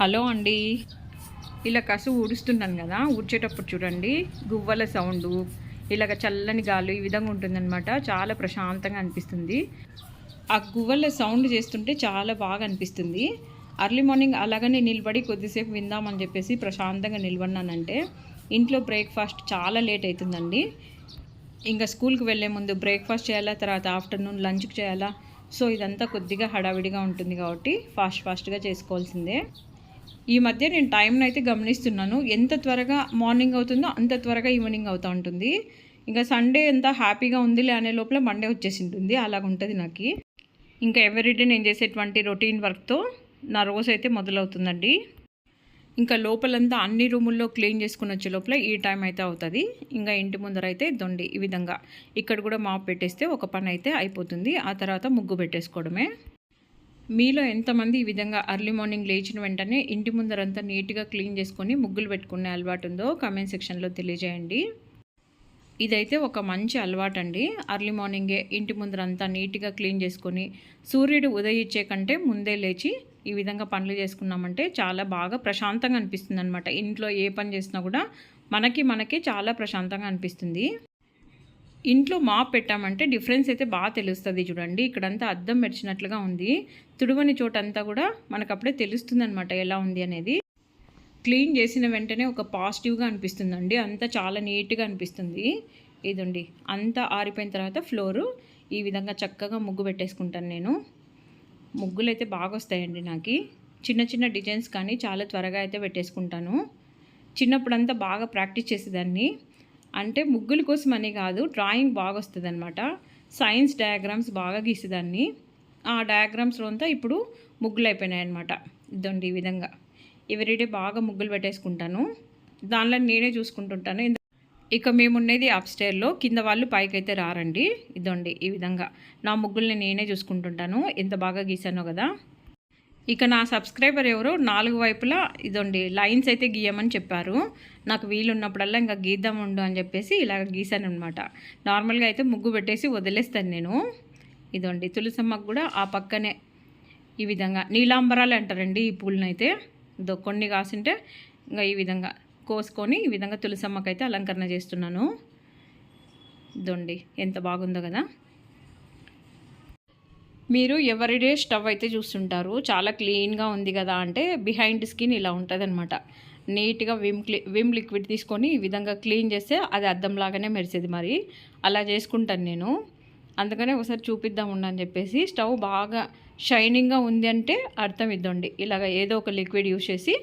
Hello అండి. ఇలా కసు ఊడుస్తున్నాను కదా ఊడ్చేటప్పుడు చూడండి గువ్వల సౌండు ఇలాగ చల్లని గాలి ఈ విధంగా ఉంటుందన్నమాట. చాలా ప్రశాంతంగా అనిపిస్తుంది. ఆ గువ్వల సౌండ్ చేస్తుంటే చాలా బాగా అనిపిస్తుంది. అర్లీ మార్నింగ్ అలాగనే నిలబడి కొద్దిసేపు విందామని చెప్పేసి ప్రశాంతంగా నిలబడినానంటే ఇంట్లో బ్రేక్ఫాస్ట్ చాలా లేట్ అవుతుందండి ఇంకా స్కూల్కి వెళ్ళే ముందు బ్రేక్ఫాస్ట్ చేయాలా తర్వాత ఆఫ్టర్నూన్ లంచ్కి చేయాలా? సో ఇదంతా కొద్దిగా హడావిడిగా ఉంటుంది కాబట్టి ఫాస్ట్ ఫాస్ట్గా చేసుకోవాల్సిందే. ఈ మధ్య నేను టైంని అయితే గమనిస్తున్నాను. ఎంత త్వరగా మార్నింగ్ అవుతుందో అంత త్వరగా ఈవినింగ్ అవుతూ ఉంటుంది. ఇంకా సండే ఎంత హ్యాపీగా ఉందిలే అనే లోపల మండే వచ్చేసి ఉంటుంది అలాగ ఉంటుంది నాకు. ఇంకా ఎవ్రీడే నేను చేసేటువంటి రొటీన్ వర్క్తో నా రోజు అయితే మొదలవుతుందండి. ఇంకా లోపలంతా అన్ని రూముల్లో క్లీన్ చేసుకుని వచ్చే లోపల ఈ టైం అయితే అవుతుంది. ఇంకా ఇంటి ముందర అయితే దొండి ఈ విధంగా. ఇక్కడ కూడా మాప్ పెట్టేస్తే ఒక పని అయితే అయిపోతుంది. ఆ తర్వాత ముగ్గు పెట్టేసుకోవడమే. మీలో ఎంతమంది ఈ విధంగా అర్లీ మార్నింగ్ లేచిన వెంటనే ఇంటి ముందరంతా నీట్గా క్లీన్ చేసుకొని ముగ్గులు పెట్టుకునే అలవాటు ఉందో కామెంట్ సెక్షన్లో తెలియజేయండి. ఇదైతే ఒక మంచి అలవాటు అండి అర్లీ మార్నింగే ఇంటి ముందరంతా నీట్గా క్లీన్ చేసుకొని సూర్యుడు ఉదయించే కంటే ముందే లేచి ఈ విధంగా పనులు చేసుకున్నామంటే చాలా బాగా ప్రశాంతంగా అనిపిస్తుంది అనమాట ఇంట్లో ఏ పని చేసినా కూడా మనకి మనకి చాలా ప్రశాంతంగా అనిపిస్తుంది. ఇంట్లో మాప్ పెట్టామంటే డిఫరెన్స్ అయితే బాగా తెలుస్తుంది చూడండి. ఇక్కడంతా అద్దం మెరిచినట్లుగా ఉంది. తుడువని చోటంతా కూడా మనకు అప్పుడే తెలుస్తుంది అనమాట ఎలా ఉంది అనేది. క్లీన్ చేసిన వెంటనే ఒక పాజిటివ్గా అనిపిస్తుందండి. అంతా చాలా నీట్గా అనిపిస్తుంది. ఇదండి అంతా ఆరిపోయిన తర్వాత ఫ్లోరు ఈ విధంగా చక్కగా ముగ్గు పెట్టేసుకుంటాను నేను. ముగ్గులు అయితే బాగా వస్తాయండి నాకు. చిన్న చిన్న డిజైన్స్ కానీ చాలా త్వరగా అయితే పెట్టేసుకుంటాను. చిన్నప్పుడంతా బాగా ప్రాక్టీస్ చేసేదాన్ని. అంటే ముగ్గుల కోసం అని కాదు డ్రాయింగ్ బాగా వస్తుంది అనమాట సైన్స్ డయాగ్రామ్స్ బాగా గీసేదాన్ని. ఆ డయాగ్రామ్స్లో అంతా ఇప్పుడు ముగ్గులు అయిపోయినాయి అనమాట ఇదండి ఈ విధంగా. ఎవరిడే బాగా ముగ్గులు పెట్టేసుకుంటాను దానిలో నేనే చూసుకుంటుంటాను. ఇక మేమున్నది ఉండేది అప్స్టైర్లో కింద వాళ్ళు పైకైతే రారండి. ఇదండి ఈ విధంగా. నా ముగ్గుల్ని నేనే చూసుకుంటుంటాను. ఎంత బాగా గీసానో కదా. ఇక నా సబ్స్క్రైబర్ ఎవరో నాలుగు వైపులా ఇదండి లైన్స్ అయితే గీయమని చెప్పారు. నాకు వీలున్నప్పుడల్లా ఇంకా గీద్దాం ఉండు అని చెప్పేసి ఇలాగ గీసాను అనమాట నార్మల్గా అయితే ముగ్గు పెట్టేసి వదిలేస్తాను నేను. ఇదండి తులసమ్మకు కూడా ఆ పక్కనే ఈ విధంగా నీలాంబరాలు అంటారండి ఈ పూలనైతే. ఇదో కొన్ని కాసింటే ఇంకా ఈ విధంగా కోసుకొని ఈ విధంగా తులసమ్మకైతే అయితే అలంకరణ చేస్తున్నాను. ఇదండి ఎంత బాగుందో కదా. మీరు ఎవరిడే స్టవ్ అయితే చూస్తుంటారు. చాలా క్లీన్గా ఉంది కదా అంటే బిహైండ్ స్కిన్ ఇలా ఉంటుంది అనమాట నీట్గా విమ్ క్లీ విమ్ లిక్విడ్ తీసుకొని ఈ విధంగా క్లీన్ చేస్తే అది అద్దంలాగానే మెరిసేది మరి. అలా చేసుకుంటాను నేను. అందుకనే ఒకసారి చూపిద్దాం ఉండని చెప్పేసి స్టవ్ బాగా షైనింగ్గా ఉంది అంటే అర్థం ఇద్దండి. ఇలాగ ఏదో ఒక లిక్విడ్ యూజ్ చేసి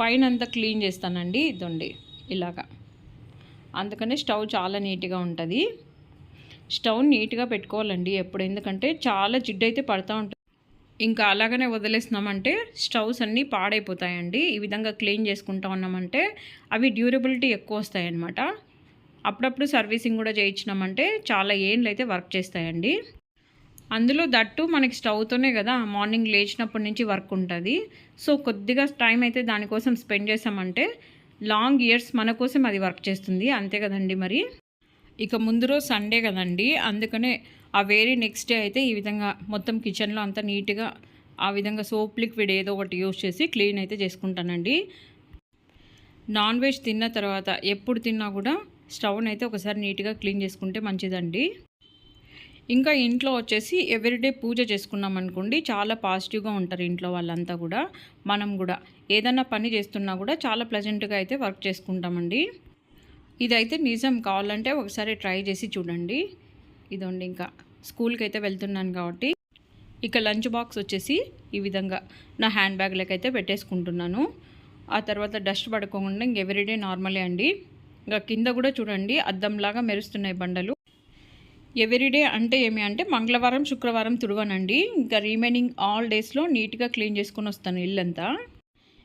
పైన అంతా క్లీన్ చేస్తానండి ఇదండి ఇలాగా. అందుకనే స్టవ్ చాలా నీట్గా ఉంటుంది. స్టవ్ నీట్గా పెట్టుకోవాలండి ఎప్పుడు. ఎందుకంటే చాలా జిడ్డు అయితే పడుతూ ఉంటుంది. ఇంకా అలాగనే వదిలేసినామంటే స్టవ్స్ అన్నీ పాడైపోతాయండి. ఈ విధంగా క్లీన్ చేసుకుంటా ఉన్నామంటే అవి డ్యూరబిలిటీ ఎక్కువ వస్తాయన్నమాట. అప్పుడప్పుడు సర్వీసింగ్ కూడా చేయించినామంటే చాలా ఏండ్లు అయితే వర్క్ చేస్తాయండి. అందులో దట్టు మనకి స్టవ్తోనే కదా మార్నింగ్ లేచినప్పటి నుంచి వర్క్ ఉంటుంది. సో కొద్దిగా టైం అయితే దానికోసం స్పెండ్ చేసామంటే లాంగ్ ఇయర్స్ మన కోసం అది వర్క్ చేస్తుంది. అంతే కదండి మరి? ఇక ముందు రోజు సండే కదండి. అందుకనే ఆ వేరే నెక్స్ట్ డే అయితే ఈ విధంగా మొత్తం కిచెన్లో అంతా నీట్గా ఆ విధంగా సోప్ లిక్విడ్ ఏదో ఒకటి యూస్ చేసి క్లీన్ అయితే చేసుకుంటానండి. నాన్ వెజ్ తిన్న తర్వాత ఎప్పుడు తిన్నా కూడా స్టవ్ని అయితే ఒకసారి నీట్గా క్లీన్ చేసుకుంటే మంచిదండి. ఇంకా ఇంట్లో వచ్చేసి ఎవ్రీడే పూజ చేసుకున్నాం అనుకోండి చాలా పాజిటివ్గా ఉంటారు ఇంట్లో వాళ్ళంతా కూడా. మనం కూడా ఏదైనా పని చేస్తున్నా కూడా చాలా ప్లెజెంట్గా అయితే వర్క్ చేసుకుంటామండి. ఇదైతే నిజం కావాలంటే ఒకసారి ట్రై చేసి చూడండి. ఇదండి ఇంకా. స్కూల్కి అయితే వెళ్తున్నాను కాబట్టి. ఇక లంచ్ బాక్స్ వచ్చేసి ఈ విధంగా నా హ్యాండ్ బ్యాగ్లకి అయితే పెట్టేసుకుంటున్నాను. ఆ తర్వాత డస్ట్ పడుకోకుండా ఇంక ఎవ్రీడే నార్మలే అండి. ఇంకా కింద కూడా చూడండి అద్దంలాగా మెరుస్తున్నాయి బండలు. ఎవ్రీడే అంటే ఏమి అంటే మంగళవారం శుక్రవారం తుడవనండి ఇంకా రిమైనింగ్ ఆల్ డేస్లో నీట్గా క్లీన్ చేసుకొని వస్తాను ఇల్లంతా.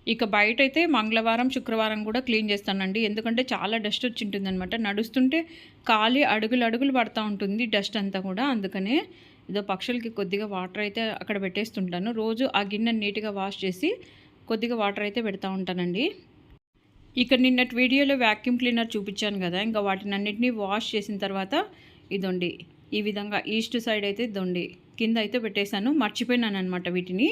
ఇక బయట అయితే మంగళవారం శుక్రవారం కూడా క్లీన్ చేస్తానండి. ఎందుకంటే చాలా డస్ట్ వచ్చి ఉంటుందన్నమాట నడుస్తుంటే ఖాళీ అడుగులు అడుగులు పడతా ఉంటుంది డస్ట్ అంతా కూడా. అందుకనే ఏదో పక్షులకి కొద్దిగా వాటర్ అయితే అక్కడ పెట్టేస్తుంటాను. రోజు ఆ గిన్నె నీట్గా వాష్ చేసి కొద్దిగా వాటర్ అయితే పెడతా ఉంటానండి. ఇక నిన్నటి వీడియోలో వ్యాక్యూమ్ క్లీనర్ చూపించాను కదా. ఇంకా వాటిని అన్నిటినీ వాష్ చేసిన తర్వాత ఇదొండి ఈ విధంగా ఈస్ట్ సైడ్ అయితే దొండి కింద అయితే పెట్టేశాను. మర్చిపోయినాను అనమాట వీటిని.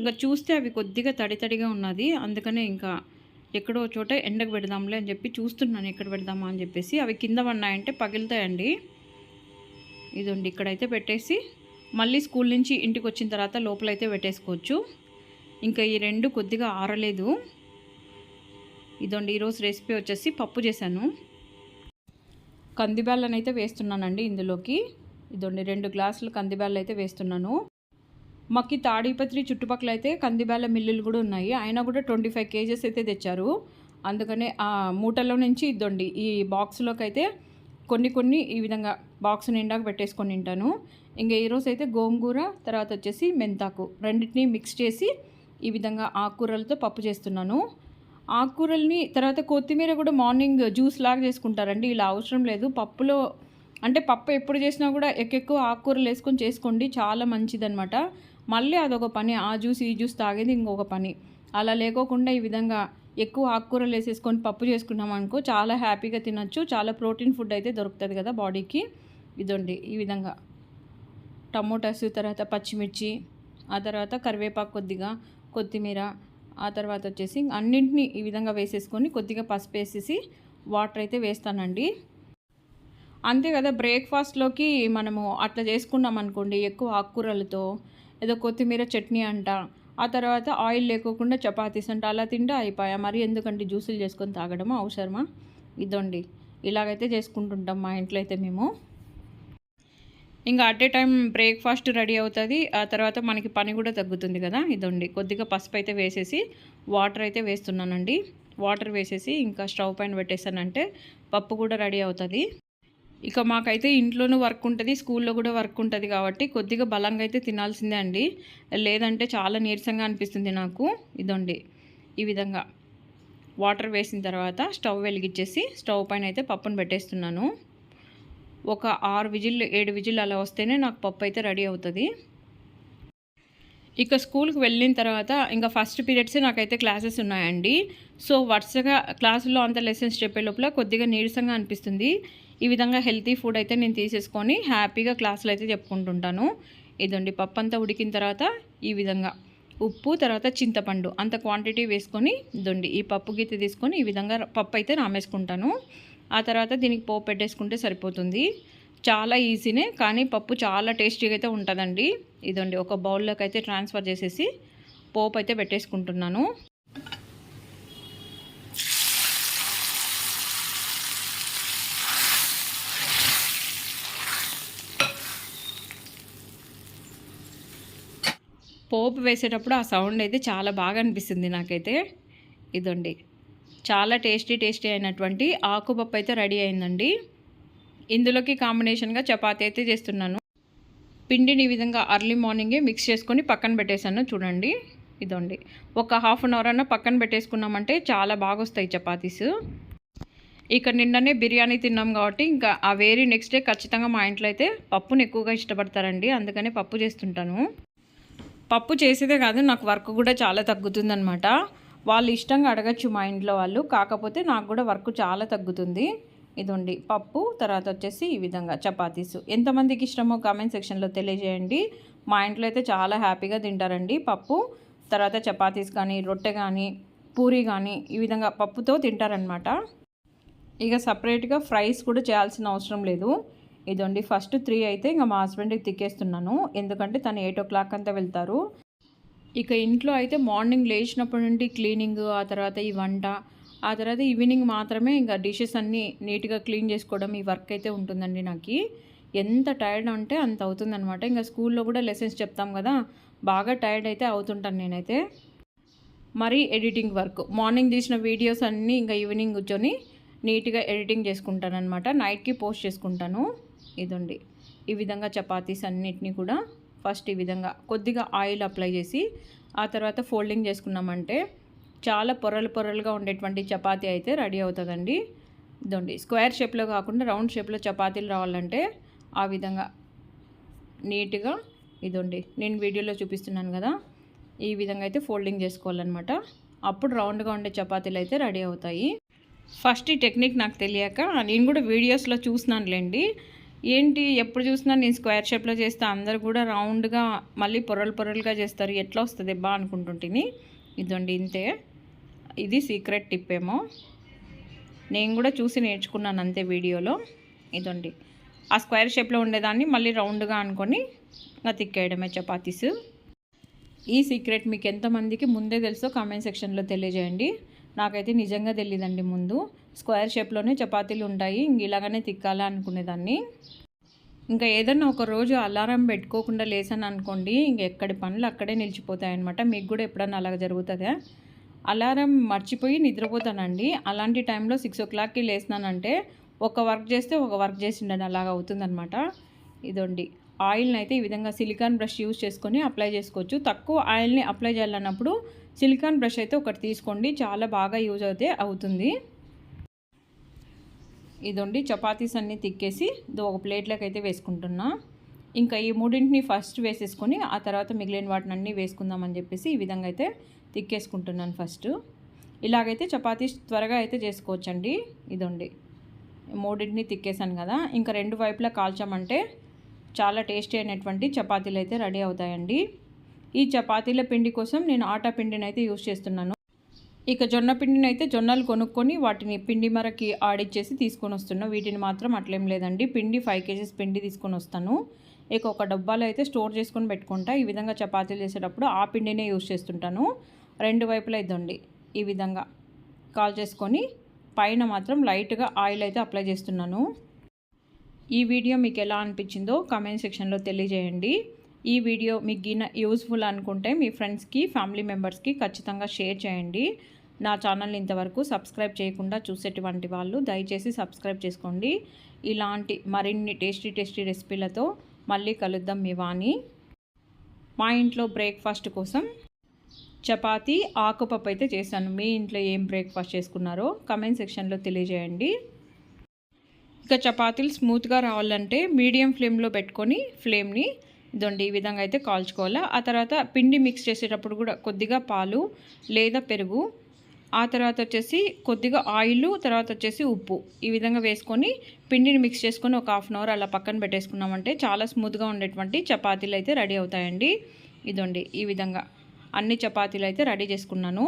ఇంకా చూస్తే అవి కొద్దిగా తడి తడిగా ఉన్నది. అందుకనే ఇంకా ఎక్కడో చోట ఎండకు పెడదాంలే అని చెప్పి చూస్తున్నాను ఎక్కడ పెడదామా అని చెప్పేసి. అవి కింద పడినాయంటే పగిలితాయండి. ఇదండి ఇక్కడైతే పెట్టేసి మళ్ళీ స్కూల్ నుంచి ఇంటికి వచ్చిన తర్వాత లోపలైతే పెట్టేసుకోవచ్చు. ఇంకా ఈ రెండు కొద్దిగా ఆరలేదు. ఇదండి ఈరోజు రెసిపీ వచ్చేసి పప్పు చేశాను. కందిబ్యాళ్ళనైతే వేస్తున్నానండి ఇందులోకి. ఇదండి రెండు గ్లాసులు కందిబ్యాళ్ళు అయితే వేస్తున్నాను. మాకు తాడిపత్రి చుట్టుపక్కల అయితే కందిబ్యాళ్ళ మిల్లులు కూడా ఉన్నాయి. అయినా కూడా ట్వంటీ ఫైవ్ కేజెస్ అయితే తెచ్చారు. అందుకనే ఆ మూటలో నుంచి ఇద్దండి. ఈ బాక్స్లోకి అయితే కొన్ని కొన్ని ఈ విధంగా బాక్స్ నిండాక పెట్టేసుకొని తింటాను. ఇంకా ఈరోజు అయితే గోంగూర తర్వాత వచ్చేసి మెంతాకు రెండింటిని మిక్స్ చేసి ఈ విధంగా ఆకుకూరలతో పప్పు చేస్తున్నాను. ఆకుకూరల్ని తర్వాత కొత్తిమీర కూడా మార్నింగ్ జ్యూస్ లాగా చేసుకుంటారండి. ఇలా అవసరం లేదు. పప్పులో అంటే పప్పు ఎప్పుడు చేసినా కూడా ఎక్కువ ఆకుకూరలు వేసుకొని చేసుకోండి. చాలా మంచిదనమాట మళ్ళీ అదొక పని ఆ జ్యూస్ ఈ జ్యూస్ తాగేది ఇంకొక పని. అలా లేకోకుండా ఈ విధంగా ఎక్కువ ఆకుకూరలు వేసేసుకొని పప్పు చేసుకున్నాం అనుకో చాలా హ్యాపీగా తినొచ్చు. చాలా ప్రోటీన్ ఫుడ్ అయితే దొరుకుతుంది కదా బాడీకి. ఇదండి ఈ విధంగా. టమోటాస్ తర్వాత పచ్చిమిర్చి ఆ తర్వాత కరివేపాకు కొద్దిగా కొత్తిమీర ఆ తర్వాత వచ్చేసి అన్నింటినీ ఈ విధంగా వేసేసుకొని కొద్దిగా పసుపు వేసేసి వాటర్ అయితే వేస్తానండి. అంతే కదా బ్రేక్ఫాస్ట్లోకి మనము అట్లా చేసుకున్నాం అనుకోండి ఎక్కువ ఆకుకూరలతో ఏదో కొత్తిమీర చట్నీ అంట. ఆ తర్వాత ఆయిల్ లేకోకుండా చపాతీస్ అంట. అలా తింటే అయిపోయా. మరి ఎందుకంటే జ్యూసులు చేసుకొని తాగడమా? అవసరమా? ఇదండి. ఇలాగైతే చేసుకుంటుంటాం మా ఇంట్లో అయితే మేము. ఇంకా at a time breakfast ready అవుతుంది. ఆ తర్వాత మనకి పని కూడా తగ్గుతుంది కదా. ఇదండి. కొద్దిగా పసుపు అయితే వేసేసి వాటర్ అయితే వేస్తున్నానండి. వాటర్ వేసేసి ఇంకా స్టవ్ పైన పెట్టేసానంటే పప్పు కూడా రెడీ అవుతుంది. ఇక మాకైతే ఇంట్లోనూ వర్క్ ఉంటుంది స్కూల్లో కూడా వర్క్ ఉంటుంది కాబట్టి కొద్దిగా బలంగా అయితే తినాల్సిందే అండి. లేదంటే చాలా నీరసంగా అనిపిస్తుంది నాకు. ఇదండి. ఈ విధంగా వాటర్ వేసిన తర్వాత స్టవ్ వెలిగించేసి స్టవ్ పైన అయితే పప్పును పెట్టేస్తున్నాను. ఒక ఆరు విజిల్ ఏడు విజిల్ అలా వస్తేనే నాకు పప్పు అయితే రెడీ అవుతుంది. ఇక స్కూల్కి వెళ్ళిన తర్వాత ఇంకా ఫస్ట్ పీరియడ్సే నాకైతే క్లాసెస్ ఉన్నాయండి. సో వరుసగా క్లాసుల్లో అంత లెసన్స్ చెప్పే లోపల కొద్దిగా నీరసంగా అనిపిస్తుంది. ఈ విధంగా హెల్తీ ఫుడ్ అయితే నేను తీసేసుకొని హ్యాపీగా క్లాసులు అయితే చెప్పుకుంటుంటాను. ఇదండి పప్పు అంతా ఉడికిన తర్వాత ఈ విధంగా ఉప్పు తర్వాత చింతపండు అంత క్వాంటిటీ వేసుకొని దొండి ఈ పప్పు గీత తీసుకొని ఈ విధంగా పప్పు అయితే నామేసుకుంటాను ఆ తర్వాత దీనికి పోపు పెట్టేసుకుంటే సరిపోతుంది. చాలా ఈజీనే కానీ పప్పు చాలా టేస్టీగా అయితే ఉంటుందండి. ఇదండి ఒక బౌల్లోకి అయితే ట్రాన్స్ఫర్ చేసేసి పోపు అయితే పెట్టేసుకుంటున్నాను. పోపు వేసేటప్పుడు ఆ సౌండ్ అయితే చాలా బాగా అనిపిస్తుంది నాకైతే. ఇదండి. చాలా టేస్టీ టేస్టీ అయినటువంటి ఆకుపప్పు అయితే రెడీ అయిందండి. ఇందులోకి కాంబినేషన్గా చపాతీ అయితే చేస్తున్నాను. పిండిని ఈ విధంగా అర్లీ మార్నింగే మిక్స్ చేసుకొని పక్కన పెట్టేశాను చూడండి. ఇదండి. ఒక హాఫ్ అన్ అవర్ అన్న పక్కన పెట్టేసుకున్నామంటే చాలా బాగా వస్తాయి చపాతీస్. ఇక నిన్ననే బిర్యానీ తిన్నాం కాబట్టి ఇంకా ఆ వేరీ నెక్స్ట్ డే ఖచ్చితంగా మా ఇంట్లో అయితే పప్పును ఎక్కువగా ఇష్టపడతారండి. అందుకనే పప్పు చేస్తుంటాను. పప్పు చేసేదే కాదు నాకు వర్క్ కూడా చాలా తగ్గుతుందనమాట వాళ్ళు ఇష్టంగా అడగచ్చు మా ఇంట్లో వాళ్ళు కాకపోతే నాకు కూడా వర్క్ చాలా తగ్గుతుంది. ఇదండి పప్పు తర్వాత వచ్చేసి ఈ విధంగా చపాతీస్. ఎంతమందికి ఇష్టమో కామెంట్ సెక్షన్లో తెలియజేయండి. మా ఇంట్లో అయితే చాలా హ్యాపీగా తింటారండి పప్పు తర్వాత చపాతీస్ కానీ రొట్టె కానీ పూరి కానీ ఈ విధంగా పప్పుతో తింటారనమాట ఇక సపరేట్గా ఫ్రైస్ కూడా చేయాల్సిన అవసరం లేదు. ఇదండి ఫస్ట్ త్రీ అయితే ఇంకా మా హస్బెండ్కి తిక్కేస్తున్నాను. ఎందుకంటే తను ఎయిట్ ఓ క్లాక్ అంతా వెళ్తారు. ఇక ఇంట్లో అయితే మార్నింగ్ లేచినప్పటి నుండి క్లీనింగ్ ఆ తర్వాత ఈ వంట ఆ తర్వాత ఈవినింగ్ మాత్రమే ఇంకా డిషెస్ అన్నీ నీట్గా క్లీన్ చేసుకోవడం ఈ వర్క్ అయితే ఉంటుందండి నాకు. ఎంత టైర్డ్ అంటే అంత అవుతుందనమాట ఇంకా స్కూల్లో కూడా లెసన్స్ చెప్తాం కదా బాగా టైర్డ్ అయితే అవుతుంటాను నేనైతే. మరి ఎడిటింగ్ వర్క్ మార్నింగ్ తీసిన వీడియోస్ అన్నీ ఇంకా ఈవినింగ్ కూర్చొని నీట్గా ఎడిటింగ్ చేసుకుంటాను అనమాట నైట్కి పోస్ట్ చేసుకుంటాను. ఇదండి. ఈ విధంగా చపాతీస్ అన్నిటినీ కూడా ఫస్ట్ ఈ విధంగా కొద్దిగా ఆయిల్ అప్లై చేసి ఆ తర్వాత ఫోల్డింగ్ చేసుకున్నామంటే చాలా పొరలు పొరలుగా ఉండేటువంటి చపాతీ అయితే రెడీ అవుతుందండి. ఇదండి. స్క్వేర్ షేప్లో కాకుండా రౌండ్ షేప్లో చపాతీలు రావాలంటే ఆ విధంగా నీట్గా ఇదండి. నేను వీడియోలో చూపిస్తున్నాను కదా ఈ విధంగా అయితే ఫోల్డింగ్ చేసుకోవాలన్నమాట. అప్పుడు రౌండ్గా ఉండే చపాతీలు అయితే రెడీ అవుతాయి. ఫస్ట్ ఈ టెక్నిక్ నాకు తెలియక నేను కూడా వీడియోస్లో చూసినానులేండి. ఏంటి ఎప్పుడు చూసినా నేను స్క్వేర్ షేప్లో చేస్తే అందరు కూడా రౌండ్గా మళ్ళీ పొరలు పొరలుగా చేస్తారు. ఎట్లా వస్తుంది బా అనుకుంటుంటిని ఇదండి ఇంతే. ఇది సీక్రెట్ టిప్ ఏమో నేను కూడా చూసి నేర్చుకున్నాను అంతే వీడియోలో. ఇదండి ఆ స్క్వేర్ షేప్లో ఉండేదాన్ని మళ్ళీ రౌండ్గా అనుకొని నా తిక్కేయడమే చపాతీస్. ఈ సీక్రెట్ మీకు ఎంతమందికి ముందే తెలుసో కామెంట్ సెక్షన్లో తెలియజేయండి. నాకైతే నిజంగా తెలియదండి ముందు. స్క్వేర్ షేప్లోనే చపాతీలు ఉంటాయి. ఇంక ఇలాగనే తిక్కాలా అనుకునేదాన్ని. ఇంకా ఏదన్నా ఒక రోజు అలారం పెట్టుకోకుండా లేసాను అనుకోండి ఇంక ఎక్కడి పనులు అక్కడే నిలిచిపోతాయి అనమాట మీకు కూడా ఎప్పుడన్నా అలాగ జరుగుతుందా? అలారం మర్చిపోయి నిద్రపోతానండి. అలాంటి టైంలో సిక్స్ ఓ క్లాక్కి లేసినానంటే ఒక వర్క్ చేస్తే ఒక వర్క్ చేసిండని అలాగ అవుతుందనమాట ఇదండి. ఆయిల్ని అయితే ఈ విధంగా సిలికాన్ బ్రష్ యూజ్ చేసుకొని అప్లై చేసుకోవచ్చు. తక్కువ ఆయిల్ని అప్లై చేయాలన్నప్పుడు సిలికాన్ బ్రష్ అయితే ఒకటి తీసుకోండి. చాలా బాగా యూజ్ అయితే అవుతుంది. ఇదండి చపాతీస్ అన్నీ తిక్కేసి ఇది ఒక ప్లేట్లోకి అయితే వేసుకుంటున్నా. ఇంకా ఈ మూడింటిని ఫస్ట్ వేసేసుకొని ఆ తర్వాత మిగిలిన వాటిని అన్నీ వేసుకుందామని చెప్పేసి ఈ విధంగా అయితే తిక్కేసుకుంటున్నాను ఫస్ట్. ఇలాగైతే చపాతీస్ త్వరగా అయితే చేసుకోవచ్చండి ఇదండి. మూడింటిని తిక్కేసాను కదా. ఇంకా రెండు వైపులా కాల్చామంటే చాలా టేస్టీ అయినటువంటి చపాతీలు అయితే రెడీ అవుతాయండి. ఈ చపాతీల పిండి కోసం నేను ఆటా పిండిని అయితే యూస్ చేస్తున్నాను. ఇక జొన్న పిండిని అయితే జొన్నలు కొనుక్కొని వాటిని పిండి మరకి ఆడిచ్చేసి తీసుకొని వస్తున్నాం వీటిని మాత్రం అట్లేం లేదండి. పిండి ఫైవ్ కేజీస్ పిండి తీసుకొని వస్తాను ఇక ఒక డబ్బాలో అయితే స్టోర్ చేసుకొని పెట్టుకుంటా. ఈ విధంగా చపాతీలు చేసేటప్పుడు ఆ పిండినే యూస్ చేస్తుంటాను. రెండు వైపులా ఇద్దండి ఈ విధంగా కాల్ చేసుకొని. పైన మాత్రం లైట్గా ఆయిల్ అయితే అప్లై చేస్తున్నాను. ఈ వీడియో మీకు ఎలా అనిపించిందో కమెంట్ సెక్షన్లో తెలియజేయండి. ఈ వీడియో మీకు గిన యూస్ఫుల్ అనుకుంటే మీ ఫ్రెండ్స్కి ఫ్యామిలీ మెంబర్స్కి ఖచ్చితంగా షేర్ చేయండి. నా ఛానల్ ఇంతవరకు సబ్స్క్రైబ్ చేయకుండా చూసేటువంటి వాళ్ళు దయచేసి సబ్స్క్రైబ్ చేసుకోండి. ఇలాంటి మరిన్ని టేస్టీ టేస్టీ రెసిపీలతో మళ్ళీ కలుద్దాం మీ వాణి. మా ఇంట్లో బ్రేక్ఫాస్ట్ కోసం చపాతి ఆకుపప్పు అయితే చేశాను. మీ ఇంట్లో ఏం బ్రేక్ఫాస్ట్ చేసుకున్నారో కమెంట్ సెక్షన్లో తెలియజేయండి. ఇక చపాతీలు స్మూత్గా రావాలంటే మీడియం ఫ్లేమ్లో పెట్టుకొని ఫ్లేమ్ని ఇదండి ఈ విధంగా అయితే కాల్చుకోవాలి. ఆ తర్వాత పిండి మిక్స్ చేసేటప్పుడు కూడా కొద్దిగా పాలు లేదా పెరుగు. ఆ తర్వాత వచ్చేసి కొద్దిగా ఆయిల్ తర్వాత వచ్చేసి ఉప్పు. ఈ విధంగా వేసుకొని పిండిని మిక్స్ చేసుకొని ఒక హాఫ్ అన్ అవర్ అలా పక్కన పెట్టేసుకున్నామంటే చాలా స్మూత్గా ఉండేటువంటి చపాతీలు అయితే రెడీ అవుతాయండి. ఇదండి ఈ విధంగా అన్ని చపాతీలు అయితే రెడీ చేసుకున్నాను.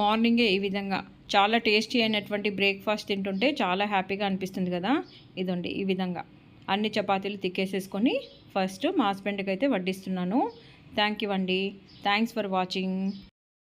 మార్నింగే ఈ విధంగా చాలా టేస్టీ అయినటువంటి బ్రేక్ఫాస్ట్ తింటుంటే చాలా హ్యాపీగా అనిపిస్తుంది కదా. ఇదండి ఈ విధంగా అన్ని చపాతీలు తిక్కేసేసుకొని ఫస్ట్ మా హస్బెండ్కి అయితే వడ్డిస్తున్నాను. థ్యాంక్ యూ అండి. Thanks for watching.